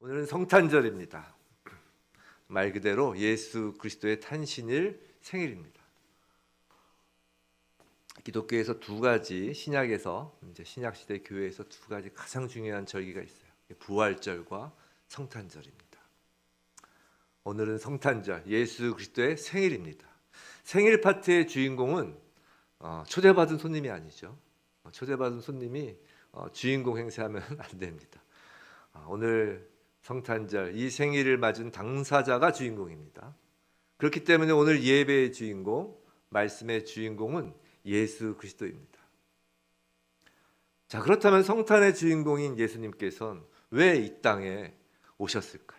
오늘은 성탄절입니다. 말 그대로 예수 그리스도의 탄신일 생일입니다. 기독교에서 두 가지 신약에서 이제 신약 시대 교회에서 두 가지 가장 중요한 절기가 있어요. 부활절과 성탄절입니다. 오늘은 성탄절 예수 그리스도의 생일입니다. 생일 파티의 주인공은 어, 초대받은 손님이 아니죠. 어, 초대받은 손님이 어, 주인공 행세하면 안 됩니다. 아, 오늘 성탄절 이 생일을 맞은 당사자가 주인공입니다. 그렇기 때문에 오늘 예배의 주인공, 말씀의 주인공은 예수 그리스도입니다. 자, 그렇다면 성탄의 주인공인 예수님께서는 왜 이 땅에 오셨을까요?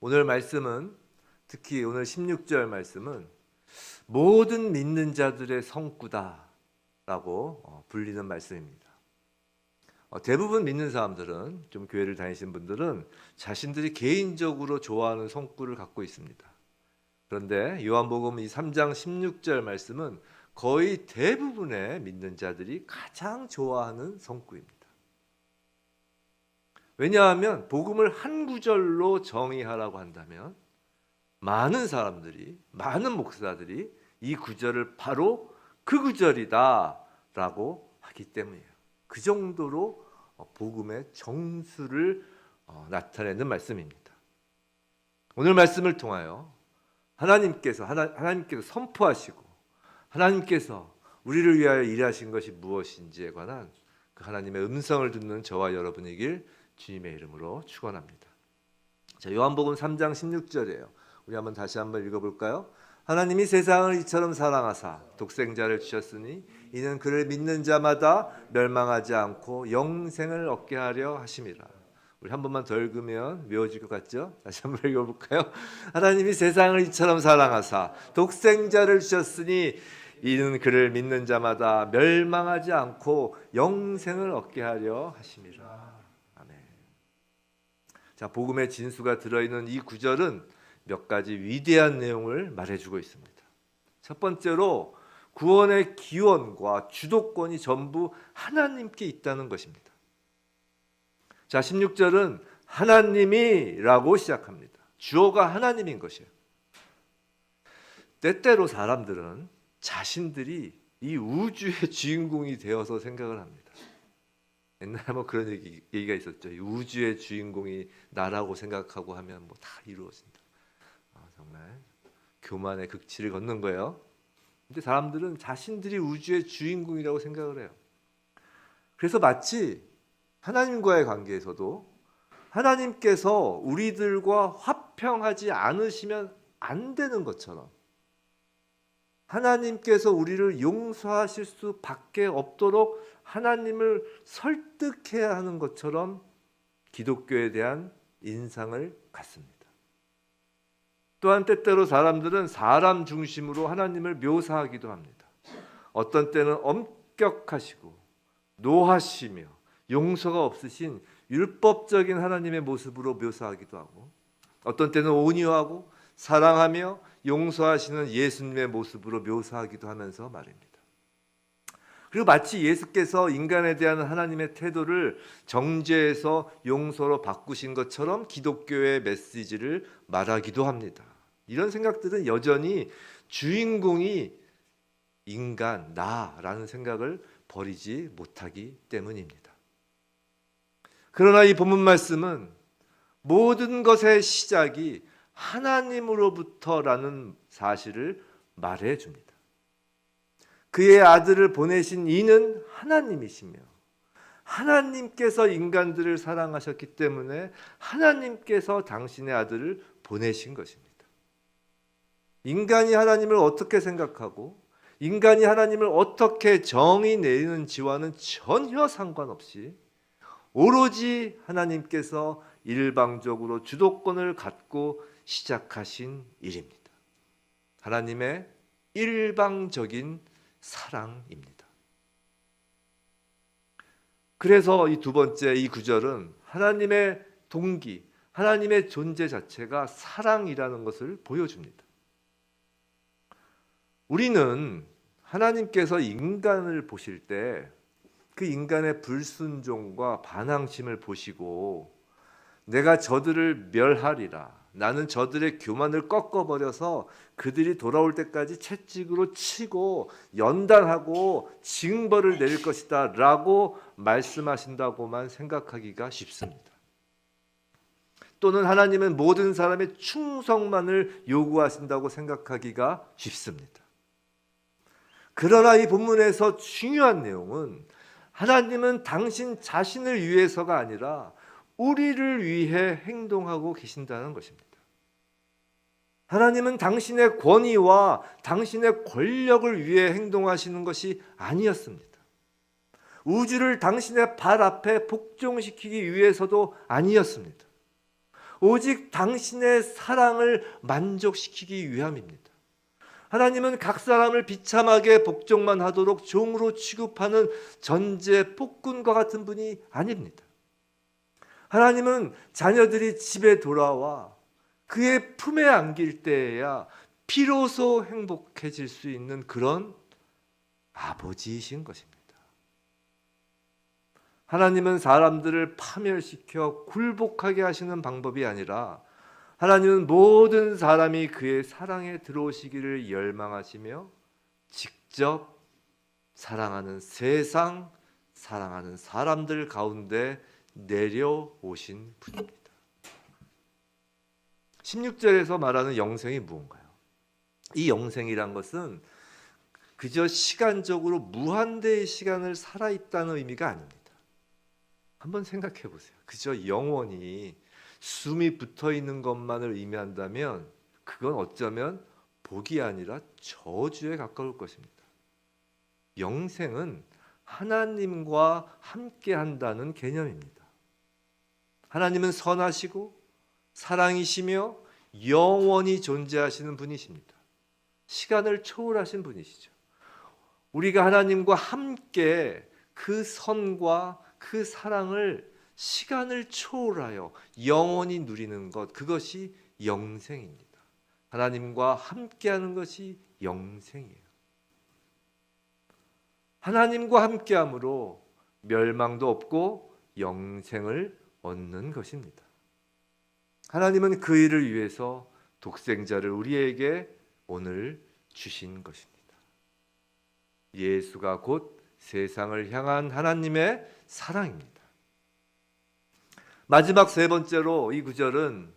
오늘 말씀은 특히 오늘 16절 말씀은 모든 믿는 자들의 성구다라고 어, 불리는 말씀입니다. 어, 대부분 믿는 사람들은 좀 교회를 다니신 분들은 자신들이 개인적으로 좋아하는 성구를 갖고 있습니다. 그런데 요한복음 이 3장 16절 말씀은 거의 대부분의 믿는 자들이 가장 좋아하는 성구입니다. 왜냐하면 복음을 한 구절로 정의하라고 한다면 많은 사람들이 많은 목사들이 이 구절을 바로 그 구절이다라고 하기 때문이에요. 그 정도로 어, 복음의 정수를 어, 나타내는 말씀입니다. 오늘 말씀을 통하여 하나님께서 하나, 하나님께서 선포하시고 하나님께서 우리를 위하여 일하신 것이 무엇인지에 관한 그 하나님의 음성을 듣는 저와 여러분이길 주님의 이름으로 축원합니다. 자, 요한복음 3장 16절이에요. 우리 한번 다시 한번 읽어 볼까요? 하나님이 세상을 이처럼 사랑하사 독생자를 주셨으니 이는 그를 믿는 자마다 멸망하지 않고 영생을 얻게 하려 하심이라. 우리 한 번만 더 읽으면 외워질 것 같죠? 다시 한 번 읽어볼까요? 하나님이 세상을 이처럼 사랑하사 독생자를 주셨으니 이는 그를 믿는 자마다 멸망하지 않고 영생을 얻게 하려 하심이라. 아멘. 자, 복음의 진수가 들어있는 이 구절은 몇 가지 위대한 내용을 말해주고 있습니다. 첫 번째로 구원의 기원과 주도권이 전부 하나님께 있다는 것입니다. 자, 16절은 하나님이라고 시작합니다. 주어가 하나님인 것이에요. 때때로 사람들은 자신들이 이 우주의 주인공이 되어서 생각을 합니다. 옛날에 뭐 그런 얘기, 얘기가 있었죠. 이 우주의 주인공이 나라고 생각하고 하면 뭐 다 이루어진다. 아, 정말 교만의 극치를 걷는 거예요. 근데 사람들은 자신들이 우주의 주인공이라고 생각을 해요. 그래서 마치 하나님과의 관계에서도 하나님께서 우리들과 화평하지 않으시면 안 되는 것처럼 하나님께서 우리를 용서하실 수밖에 없도록 하나님을 설득해야 하는 것처럼 기독교에 대한 인상을 갖습니다. 또한 때때로 사람들은 사람 중심으로 하나님을 묘사하기도 합니다. 어떤 때는 엄격하시고 노하시며 용서가 없으신 율법적인 하나님의 모습으로 묘사하기도 하고 어떤 때는 온유하고 사랑하며 용서하시는 예수님의 모습으로 묘사하기도 하면서 말입니다. 그리고 마치 예수께서 인간에 대한 하나님의 태도를 정죄해서 용서로 바꾸신 것처럼 기독교의 메시지를 말하기도 합니다. 이런 생각들은 여전히 주인공이 인간, 나라는 생각을 버리지 못하기 때문입니다. 그러나 이 본문 말씀은 모든 것의 시작이 하나님으로부터라는 사실을 말해 줍니다. 그의 아들을 보내신 이는 하나님이시며 하나님께서 인간들을 사랑하셨기 때문에 하나님께서 당신의 아들을 보내신 것입니다. 인간이 하나님을 어떻게 생각하고 인간이 하나님을 어떻게 정의 내리는지와는 전혀 상관없이 오로지 하나님께서 일방적으로 주도권을 갖고 시작하신 일입니다. 하나님의 일방적인 사랑입니다. 그래서 이 두 번째 이 구절은 하나님의 동기, 하나님의 존재 자체가 사랑이라는 것을 보여줍니다. 우리는 하나님께서 인간을 보실 때 그 인간의 불순종과 반항심을 보시고 내가 저들을 멸하리라. 나는 저들의 교만을 꺾어버려서 그들이 돌아올 때까지 채찍으로 치고 연단하고 징벌을 내릴 것이다 라고 말씀하신다고만 생각하기가 쉽습니다. 또는 하나님은 모든 사람의 충성만을 요구하신다고 생각하기가 쉽습니다. 그러나 이 본문에서 중요한 내용은 하나님은 당신 자신을 위해서가 아니라 우리를 위해 행동하고 계신다는 것입니다. 하나님은 당신의 권위와 당신의 권력을 위해 행동하시는 것이 아니었습니다. 우주를 당신의 발 앞에 복종시키기 위해서도 아니었습니다. 오직 당신의 사랑을 만족시키기 위함입니다. 하나님은 각 사람을 비참하게 복종만 하도록 종으로 취급하는 전제 폭군과 같은 분이 아닙니다. 하나님은 자녀들이 집에 돌아와 그의 품에 안길 때에야 비로소 행복해질 수 있는 그런 아버지이신 것입니다. 하나님은 사람들을 파멸시켜 굴복하게 하시는 방법이 아니라 하나님은 모든 사람이 그의 사랑에 들어오시기를 열망하시며 직접 사랑하는 세상, 사랑하는 사람들 가운데 내려오신 분입니다. 16절에서 말하는 영생이 무언가요? 이 영생이란 것은 그저 시간적으로 무한대의 시간을 살아 있다는 의미가 아닙니다. 한번 생각해 보세요. 그저 영원히 숨이 붙어 있는 것만을 의미한다면 그건 어쩌면 복이 아니라 저주에 가까울 것입니다. 영생은 하나님과 함께 한다는 개념입니다. 하나님은 선하시고 사랑이시며 영원히 존재하시는 분이십니다. 시간을 초월하신 분이시죠. 우리가 하나님과 함께 그 선과 그 사랑을 시간을 초월하여 영원히 누리는 것 그것이 영생입니다. 하나님과 함께하는 것이 영생이에요. 하나님과 함께함으로 멸망도 없고 영생을 얻는 것입니다. 하나님은 그 일을 위해서 독생자를 우리에게 오늘 주신 것입니다. 예수가 곧 세상을 향한 하나님의 사랑입니다. 마지막 세 번째로 이 구절은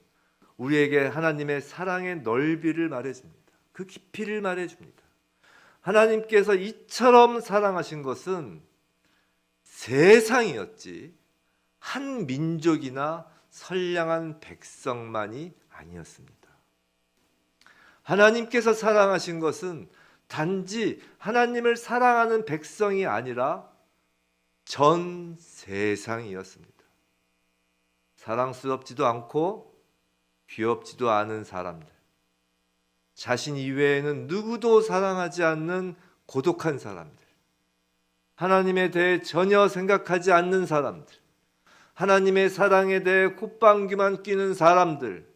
우리에게 하나님의 사랑의 넓이를 말해줍니다. 그 깊이를 말해줍니다. 하나님께서 이처럼 사랑하신 것은 세상이었지 한 민족이나 선량한 백성만이 아니었습니다. 하나님께서 사랑하신 것은 단지 하나님을 사랑하는 백성이 아니라 전 세상이었습니다. 사랑스럽지도 않고 귀엽지도 않은 사람들, 자신 이외에는 누구도 사랑하지 않는 고독한 사람들, 하나님에 대해 전혀 생각하지 않는 사람들, 하나님의 사랑에 대해 콧방귀만 뀌는 사람들,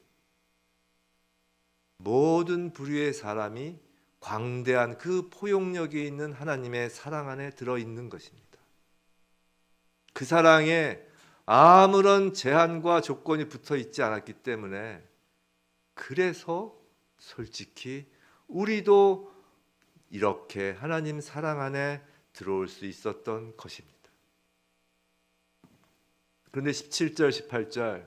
모든 부류의 사람이 광대한 그 포용력이 있는 하나님의 사랑 안에 들어 있는 것입니다. 그 사랑에 아무런 제한과 조건이 붙어 있지 않았기 때문에 그래서 솔직히 우리도 이렇게 하나님 사랑 안에 들어올 수 있었던 것입니다. 그런데 17절, 18절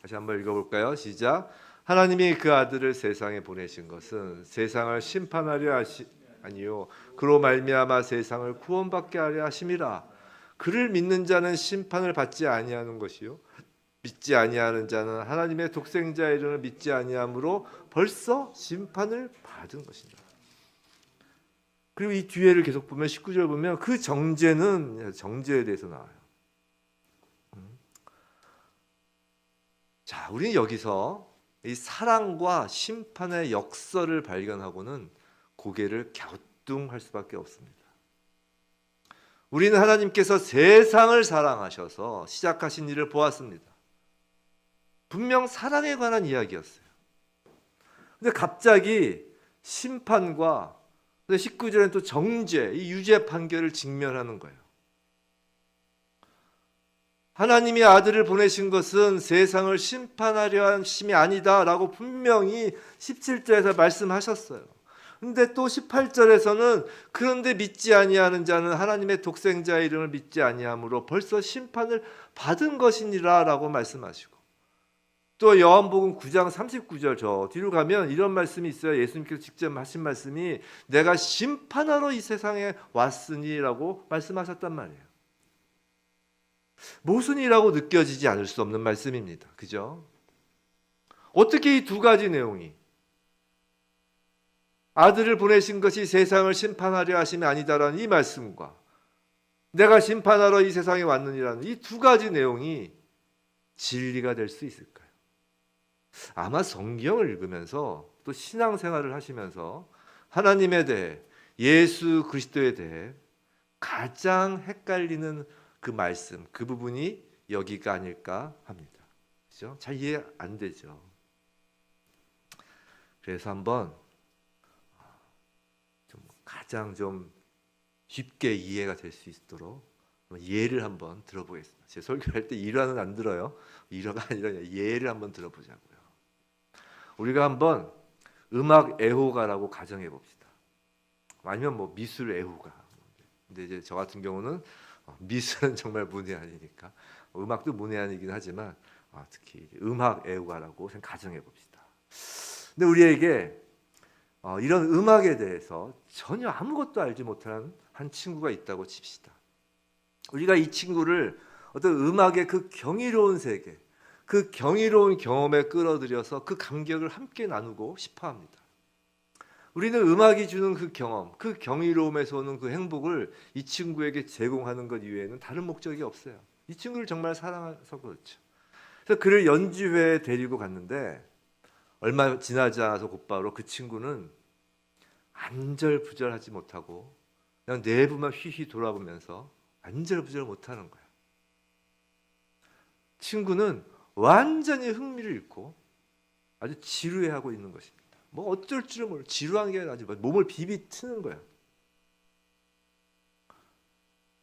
다시 한번 읽어볼까요? 시작. 하나님이 그 아들을 세상에 보내신 것은 세상을 심판하려 하시 아니요 그로 말미암아 세상을 구원받게 하려 하심이라. 그를 믿는 자는 심판을 받지 아니하는 것이요 믿지 아니하는 자는 하나님의 독생자 이름을 믿지 아니함으로 벌써 심판을 받은 것이다. 그리고 이 뒤에를 계속 보면 19절 보면 그 정죄는 정죄에 대해서 나와요. 음. 자, 우리는 여기서 이 사랑과 심판의 역설을 발견하고는 고개를 갸우뚱할 수밖에 없습니다. 우리는 하나님께서 세상을 사랑하셔서 시작하신 일을 보았습니다. 분명 사랑에 관한 이야기였어요. 근데 갑자기 심판과 19절에는 또 정죄, 이 유죄 판결을 직면하는 거예요. 하나님이 아들을 보내신 것은 세상을 심판하려 하심이 아니다라고 분명히 17절에서 말씀하셨어요. 근데 또 18절에서는 그런데 믿지 아니하는 자는 하나님의 독생자의 이름을 믿지 아니하므로 벌써 심판을 받은 것이니라라고 말씀하시고 또 요한복음 9장 39절 저 뒤로 가면 이런 말씀이 있어요. 예수님께서 직접 하신 말씀이 내가 심판하러 이 세상에 왔으니라고 말씀하셨단 말이에요. 모순이라고 느껴지지 않을 수 없는 말씀입니다. 그죠? 어떻게 이 두 가지 내용이 아들을 보내신 것이 세상을 심판하려 하심이 아니다라는 이 말씀과 내가 심판하러 이 세상에 왔느니라는 이 두 가지 내용이 진리가 될 수 있을까요? 아마 성경을 읽으면서 또 신앙생활을 하시면서 하나님에 대해 예수 그리스도에 대해 가장 헷갈리는 그 말씀, 그 부분이 여기가 아닐까 합니다. 그죠? 잘 이해 안 되죠. 그래서 한번 좀 가장 좀 쉽게 이해가 될 수 있도록 예를 한번 들어보겠습니다. 제 설교할 때 일화는 안 들어요. 일화가 아니라 예를 한번 들어보자고요. 우리가 한번 음악 애호가라고 가정해 봅시다. 아니면 뭐 미술 애호가. 근데 이제 저 같은 경우는 어, 미술은 정말 문외한이니까 음악도 문외한이긴 하지만 아, 특히 음악 애호가라고 가정해 봅시다. 근데 우리에게 어, 이런 음악에 대해서 전혀 아무것도 알지 못하는 한 친구가 있다고 칩시다. 우리가 이 친구를 어떤 음악의 그 경이로운 세계, 그 경이로운 경험에 끌어들여서 그 감격을 함께 나누고 싶어 합니다. 우리는 음악이 주는 그 경험, 그 경이로움에서 오는 그 행복을 이 친구에게 제공하는 것 이외에는 다른 목적이 없어요. 이 친구를 정말 사랑해서 그렇죠. 그래서 그를 연주회에 데리고 갔는데 얼마 지나지 않아서 곧바로 그 친구는 안절부절하지 못하고 그냥 내부만 휘휘 돌아보면서 안절부절 못하는 거야. 친구는 완전히 흥미를 잃고 아주 지루해하고 있는 것입니다. 뭐 어쩔 줄을 모르 지루한 게 아니라 몸을 비비 트는 거야.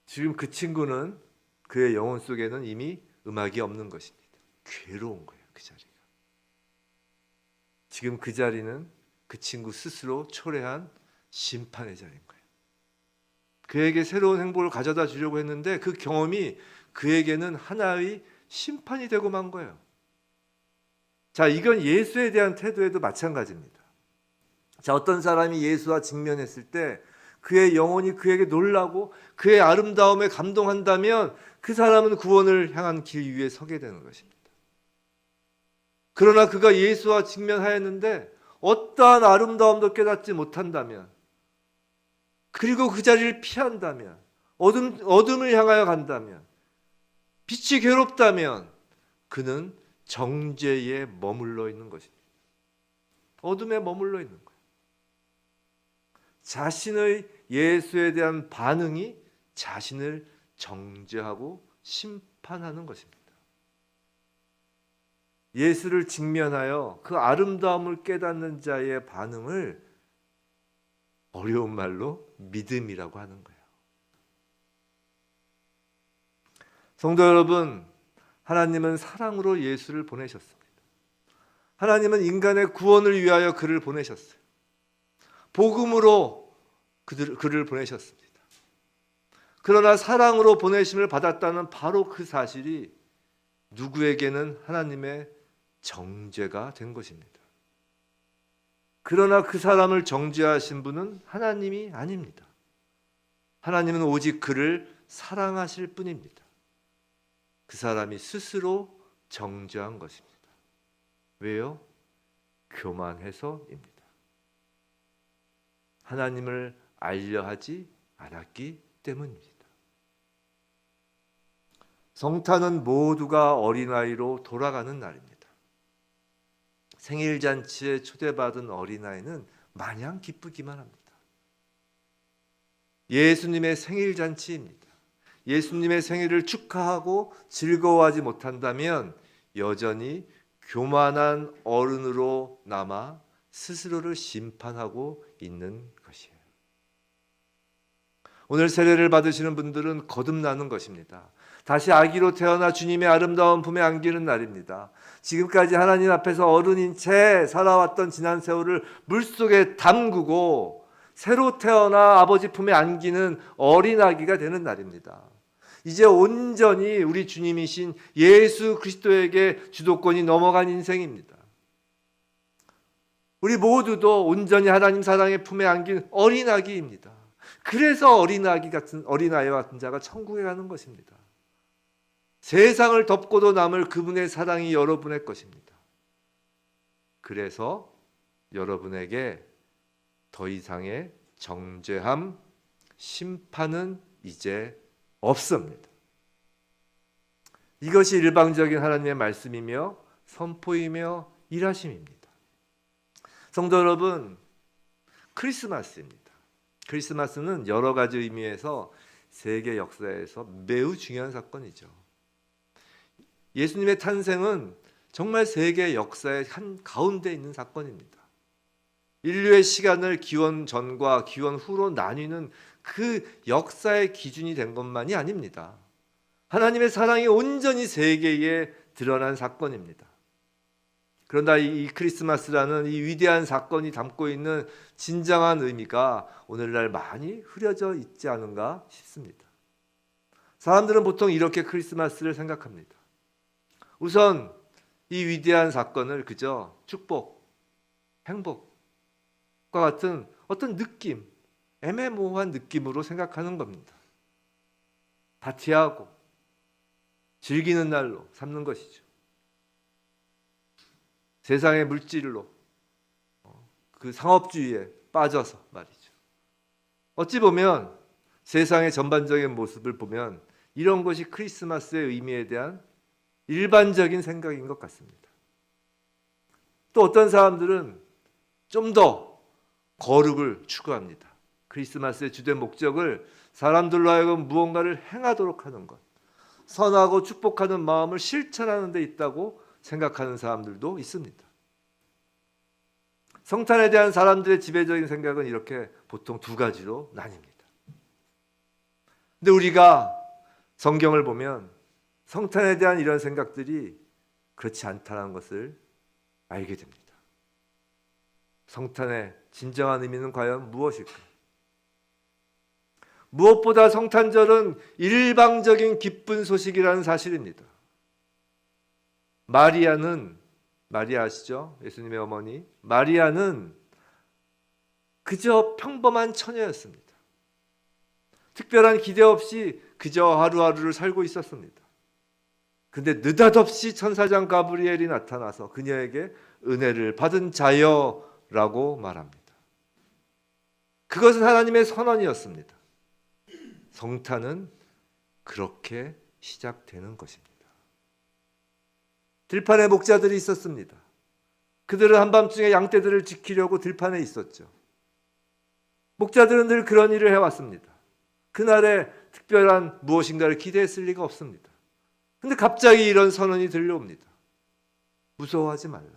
지금 그 친구는 그의 영혼 속에는 이미 음악이 없는 것입니다. 괴로운 거예요, 그 자리가. 지금 그 자리는 그 친구 스스로 초래한 심판의 자리인 거예요. 그에게 새로운 행복을 가져다 주려고 했는데 그 경험이 그에게는 하나의 심판이 되고 만 거예요. 자, 이건 예수에 대한 태도에도 마찬가지입니다. 자, 어떤 사람이 예수와 직면했을 때 그의 영혼이 그에게 놀라고 그의 아름다움에 감동한다면 그 사람은 구원을 향한 길 위에 서게 되는 것입니다. 그러나 그가 예수와 직면하였는데 어떠한 아름다움도 깨닫지 못한다면 그리고 그 자리를 피한다면 어둠, 어둠을 향하여 간다면 빛이 괴롭다면 그는 정죄에 머물러 있는 것입니다. 어둠에 머물러 있는 거예요. 자신의 예수에 대한 반응이 자신을 정죄하고 심판하는 것입니다. 예수를 직면하여 그 아름다움을 깨닫는 자의 반응을 어려운 말로 믿음이라고 하는 거예요. 성도 여러분, 하나님은 사랑으로 예수를 보내셨습니다. 하나님은 인간의 구원을 위하여 그를 보내셨어요. 복음으로 그들, 그를 보내셨습니다. 그러나 사랑으로 보내심을 받았다는 바로 그 사실이 누구에게는 하나님의 정죄가 된 것입니다. 그러나 그 사람을 정죄하신 분은 하나님이 아닙니다. 하나님은 오직 그를 사랑하실 뿐입니다. 그 사람이 스스로 정죄한 것입니다. 왜요? 교만해서입니다. 하나님을 알려 하지 않았기 때문입니다. 성탄은 모두가 어린아이로 돌아가는 날입니다. 생일 잔치에 초대받은 어린아이는 마냥 기쁘기만 합니다. 예수님의 생일 잔치입니다. 예수님의 생일을 축하하고 즐거워하지 못한다면 여전히 교만한 어른으로 남아 스스로를 심판하고 있는 것이에요. 오늘 세례를 받으시는 분들은 거듭나는 것입니다. 다시 아기로 태어나 주님의 아름다운 품에 안기는 날입니다. 지금까지 하나님 앞에서 어른인 채 살아왔던 지난 세월을 물속에 담그고 새로 태어나 아버지 품에 안기는 어린아기가 되는 날입니다. 이제 온전히 우리 주님이신 예수 그리스도에게 주도권이 넘어간 인생입니다. 우리 모두도 온전히 하나님 사랑의 품에 안긴 어린아기입니다. 그래서 어린아기 같은 어린아이와 같은 자가 천국에 가는 것입니다. 세상을 덮고도 남을 그분의 사랑이 여러분의 것입니다. 그래서 여러분에게 더 이상의 정죄함, 심판은 이제 없습니다. 이것이 일방적인 하나님의 말씀이며 선포이며 일하심입니다. 성도 여러분, 크리스마스입니다. 크리스마스는 여러 가지 의미에서 세계 역사에서 매우 중요한 사건이죠. 예수님의 탄생은 정말 세계 역사의 한 가운데 있는 사건입니다. 인류의 시간을 기원 전과 기원 후로 나뉘는 그 역사의 기준이 된 것만이 아닙니다. 하나님의 사랑이 온전히 세계에 드러난 사건입니다. 그런다 이 크리스마스라는 이 위대한 사건이 담고 있는 진정한 의미가 오늘날 많이 흐려져 있지 않은가 싶습니다. 사람들은 보통 이렇게 크리스마스를 생각합니다. 우선 이 위대한 사건을 그저 축복, 행복과 같은 어떤 느낌, 애매모호한 느낌으로 생각하는 겁니다. 파티하고 즐기는 날로 삼는 것이죠. 세상의 물질로 어, 그 상업주의에 빠져서 말이죠. 어찌 보면 세상의 전반적인 모습을 보면 이런 것이 크리스마스의 의미에 대한 일반적인 생각인 것 같습니다. 또 어떤 사람들은 좀 더 거룩을 추구합니다. 크리스마스의 주된 목적을 사람들로 하여금 무언가를 행하도록 하는 것, 선하고 축복하는 마음을 실천하는 데 있다고 생각하는 사람들도 있습니다. 성탄에 대한 사람들의 지배적인 생각은 이렇게 보통 두 가지로 나뉩니다. 근데 우리가 성경을 보면 성탄에 대한 이런 생각들이 그렇지 않다는 것을 알게 됩니다. 성탄의 진정한 의미는 과연 무엇일까? 무엇보다 성탄절은 일방적인 기쁜 소식이라는 사실입니다. 마리아는 마리아 아시죠? 예수님의 어머니 마리아는 그저 평범한 처녀였습니다. 특별한 기대 없이 그저 하루하루를 살고 있었습니다. 근데 느닷없이 천사장 가브리엘이 나타나서 그녀에게 은혜를 받은 자여라고 말합니다. 그것은 하나님의 선언이었습니다. 성탄은 그렇게 시작되는 것입니다. 들판에 목자들이 있었습니다. 그들은 한밤중에 양떼들을 지키려고 들판에 있었죠. 목자들은 늘 그런 일을 해왔습니다. 그날에 특별한 무엇인가를 기대했을 리가 없습니다. 근데 갑자기 이런 선언이 들려옵니다. 무서워하지 말라.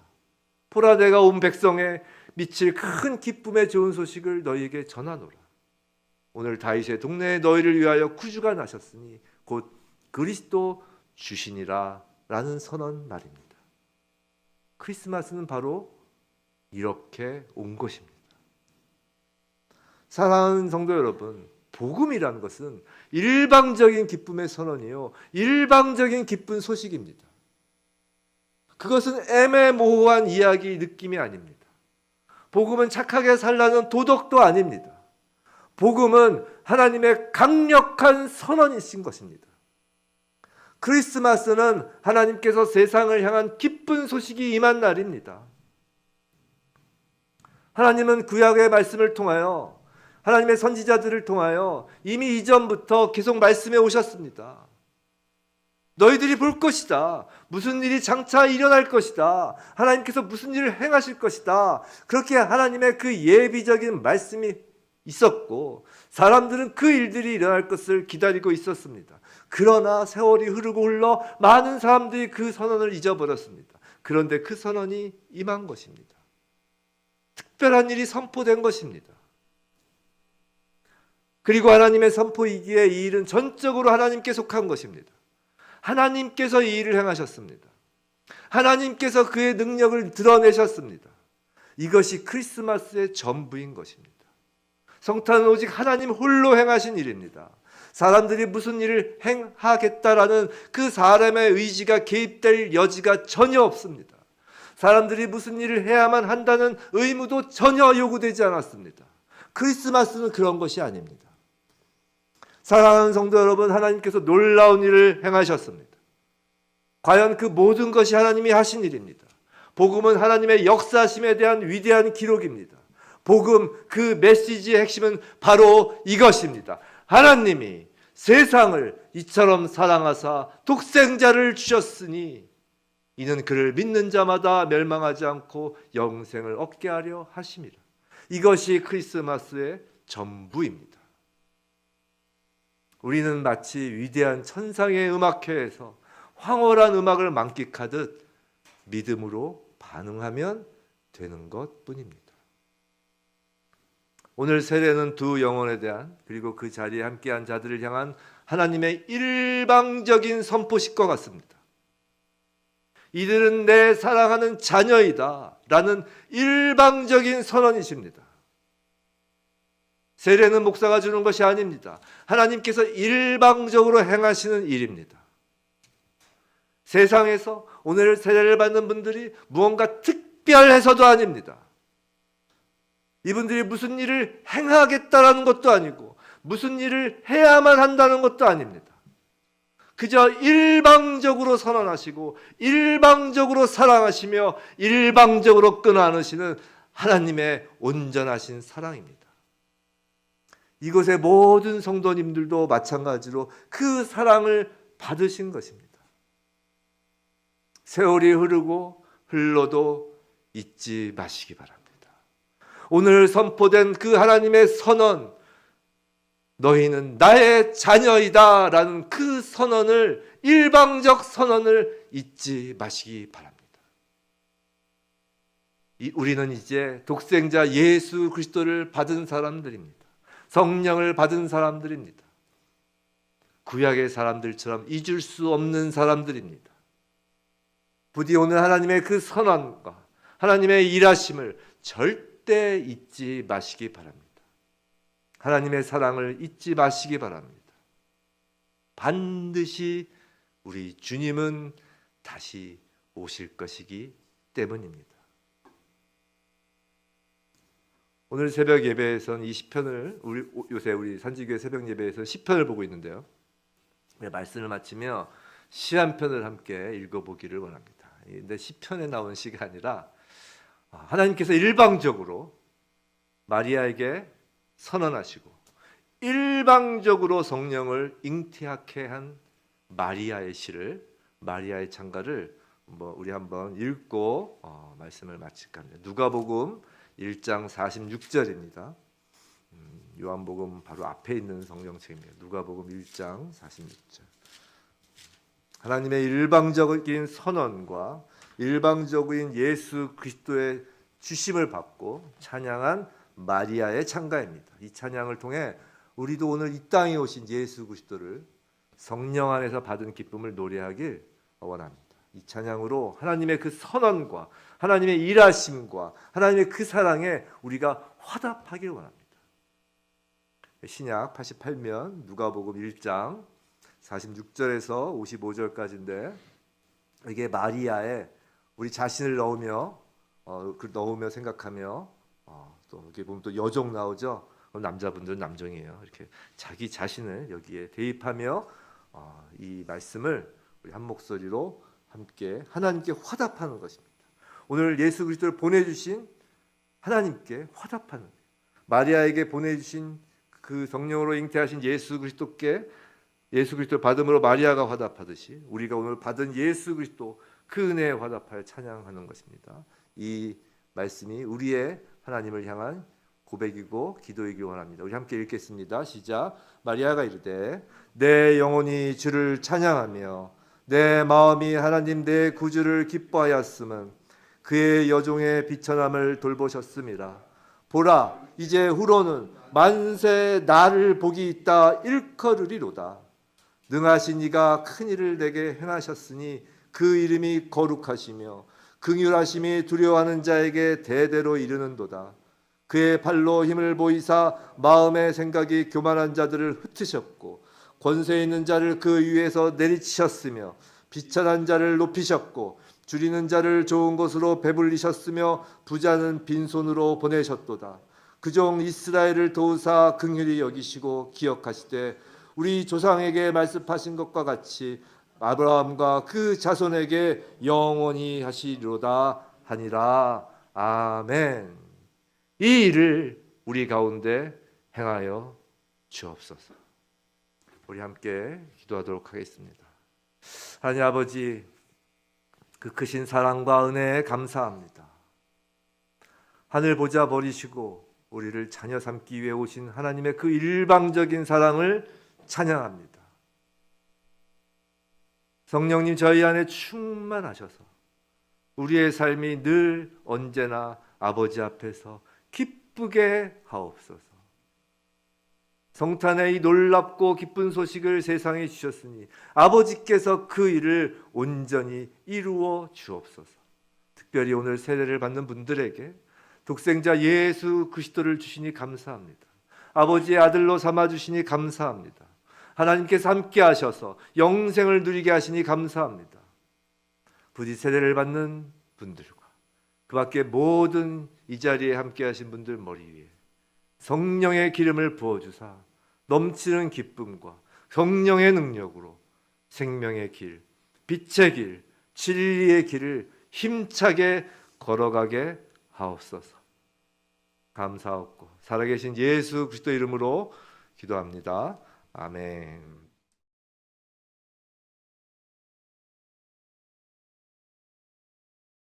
보라 내가 온 백성에 미칠 큰 기쁨의 좋은 소식을 너희에게 전하노라. 오늘 다윗의 동네에 너희를 위하여 구주가 나셨으니 곧 그리스도 주시니라 라는 선언 말입니다. 크리스마스는 바로 이렇게 온 것입니다. 사랑하는 성도 여러분, 복음이라는 것은 일방적인 기쁨의 선언이요. 일방적인 기쁜 소식입니다. 그것은 애매모호한 이야기 느낌이 아닙니다. 복음은 착하게 살라는 도덕도 아닙니다. 복음은 하나님의 강력한 선언이신 것입니다. 크리스마스는 하나님께서 세상을 향한 기쁜 소식이 임한 날입니다. 하나님은 구약의 말씀을 통하여 하나님의 선지자들을 통하여 이미 이전부터 계속 말씀해 오셨습니다. 너희들이 볼 것이다. 무슨 일이 장차 일어날 것이다. 하나님께서 무슨 일을 행하실 것이다. 그렇게 하나님의 그 예비적인 말씀이 있었고 사람들은 그 일들이 일어날 것을 기다리고 있었습니다. 그러나 세월이 흐르고 흘러 많은 사람들이 그 선언을 잊어버렸습니다. 그런데 그 선언이 임한 것입니다. 특별한 일이 선포된 것입니다. 그리고 하나님의 선포이기에 이 일은 전적으로 하나님께 속한 것입니다. 하나님께서 이 일을 행하셨습니다. 하나님께서 그의 능력을 드러내셨습니다. 이것이 크리스마스의 전부인 것입니다. 성탄은 오직 하나님 홀로 행하신 일입니다. 사람들이 무슨 일을 행하겠다라는 그 사람의 의지가 개입될 여지가 전혀 없습니다. 사람들이 무슨 일을 해야만 한다는 의무도 전혀 요구되지 않았습니다. 크리스마스는 그런 것이 아닙니다. 사랑하는 성도 여러분, 하나님께서 놀라운 일을 행하셨습니다. 과연 그 모든 것이 하나님이 하신 일입니다. 복음은 하나님의 역사심에 대한 위대한 기록입니다. 복음 그 메시지의 핵심은 바로 이것입니다. 하나님이 세상을 이처럼 사랑하사 독생자를 주셨으니 이는 그를 믿는 자마다 멸망하지 않고 영생을 얻게 하려 하심이라. 이것이 크리스마스의 전부입니다. 우리는 마치 위대한 천상의 음악회에서 황홀한 음악을 만끽하듯 믿음으로 반응하면 되는 것 뿐입니다. 오늘 세례는 두 영혼에 대한 그리고 그 자리에 함께한 자들을 향한 하나님의 일방적인 선포식과 같습니다. 이들은 내 사랑하는 자녀이다 라는 일방적인 선언이십니다. 세례는 목사가 주는 것이 아닙니다. 하나님께서 일방적으로 행하시는 일입니다. 세상에서 오늘 세례를 받는 분들이 무언가 특별해서도 아닙니다. 이분들이 무슨 일을 행하겠다라는 것도 아니고 무슨 일을 해야만 한다는 것도 아닙니다. 그저 일방적으로 선언하시고 일방적으로 사랑하시며 일방적으로 끊어 안으시는 하나님의 온전하신 사랑입니다. 이곳의 모든 성도님들도 마찬가지로 그 사랑을 받으신 것입니다. 세월이 흐르고 흘러도 잊지 마시기 바랍니다. 오늘 선포된 그 하나님의 선언, 너희는 나의 자녀이다 라는 그 선언을 일방적 선언을 잊지 마시기 바랍니다. 이- 우리는 이제 독생자 예수 그리스도를 받은 사람들입니다. 성령을 받은 사람들입니다. 구약의 사람들처럼 잊을 수 없는 사람들입니다. 부디 오늘 하나님의 그 선언과 하나님의 일하심을 절대 잊지 마시기 바랍니다. 하나님의 사랑을 잊지 마시기 바랍니다. 반드시 우리 주님은 다시 오실 것이기 때문입니다. 오늘 새벽 예배에선 이 시편을 우리 요새 우리 산지교회 새벽 예배에서 시편을 보고 있는데요. 네, 말씀을 마치며 시 한 편을 함께 읽어보기를 원합니다. 근데 시편에 나온 시가 아니라 아, 하나님께서 일방적으로 마리아에게 선언하시고 일방적으로 성령을 잉태하게 한 마리아의 시를 마리아의 창가를 뭐 우리 한번 읽고 어, 말씀을 마칠까 합니다. 누가복음 1장 46절입니다. 음, 요한복음 바로 앞에 있는 성경책입니다. 누가복음 1장 46절. 하나님의 일방적인 선언과 일방적인 예수 그리스도의 주심을 받고 찬양한 마리아의 창가입니다. 이 찬양을 통해 우리도 오늘 이 땅에 오신 예수 그리스도를 성령 안에서 받은 기쁨을 노래하길 원합니다. 이 찬양으로 하나님의 그 선언과 하나님의 일하심과 하나님의 그 사랑에 우리가 화답하길 원합니다. 신약 88면 누가복음 1장 46절에서 55절까지인데 이게 마리아의 우리 자신을 넣으며 어, 그 넣으며 생각하며 어, 또 이렇게 보면 또 여종 나오죠. 남자분들은 남종이에요. 이렇게 자기 자신을 여기에 대입하며 어, 이 말씀을 우리 한 목소리로 함께 하나님께 화답하는 것입니다. 오늘 예수 그리스도를 보내주신 하나님께 화답하는 마리아에게 보내주신 그 성령으로 잉태하신 예수 그리스도께 예수 그리스도 받음으로 마리아가 화답하듯이 우리가 오늘 받은 예수 그리스도 그 은혜에 화답하여 찬양하는 것입니다. 이 말씀이 우리의 하나님을 향한 고백이고 기도이기 원합니다. 우리 함께 읽겠습니다. 시작. 마리아가 이르되 내 영혼이 주를 찬양하며 내 마음이 하나님 내 구주를 기뻐하였음은 그의 여종의 비천함을 돌보셨습니다. 보라 이제 후로는 만세 나를 복이 있다 일컬으리로다. 능하신 이가 큰 일을 내게 행하셨으니 그 이름이 거룩하시며 긍휼하심이 두려워하는 자에게 대대로 이르는도다. 그의 팔로 힘을 보이사 마음의 생각이 교만한 자들을 흩으셨고 권세 있는 자를 그 위에서 내리치셨으며 비천한 자를 높이셨고 줄이는 자를 좋은 것으로 배불리셨으며 부자는 빈손으로 보내셨도다. 그 종 이스라엘을 도우사 긍휼히 여기시고 기억하시되 우리 조상에게 말씀하신 것과 같이 아브라함과 그 자손에게 영원히 하시리로다 하니라 아멘. 이 일을 우리 가운데 행하여 주옵소서. 우리 함께 기도하도록 하겠습니다. 하나님 아버지 그 크신 사랑과 은혜에 감사합니다. 하늘 보자 버리시고 우리를 자녀 삼기 위해 오신 하나님의 그 일방적인 사랑을 찬양합니다. 성령님 저희 안에 충만하셔서 우리의 삶이 늘 언제나 아버지 앞에서 기쁘게 하옵소서. 성탄의 이 놀랍고 기쁜 소식을 세상에 주셨으니 아버지께서 그 일을 온전히 이루어 주옵소서. 특별히 오늘 세례를 받는 분들에게 독생자 예수 그리스도를 주시니 감사합니다. 아버지의 아들로 삼아 주시니 감사합니다. 하나님께서 함께 하셔서 영생을 누리게 하시니 감사합니다. 부디 세례를 받는 분들과 그 밖에 모든 이 자리에 함께 하신 분들 머리 위에 성령의 기름을 부어 주사 넘치는 기쁨과 성령의 능력으로 생명의 길, 빛의 길, 진리의 길을 힘차게 걸어가게 하옵소서. 감사하옵고 살아계신 예수 그리스도 이름으로 기도합니다. 아멘.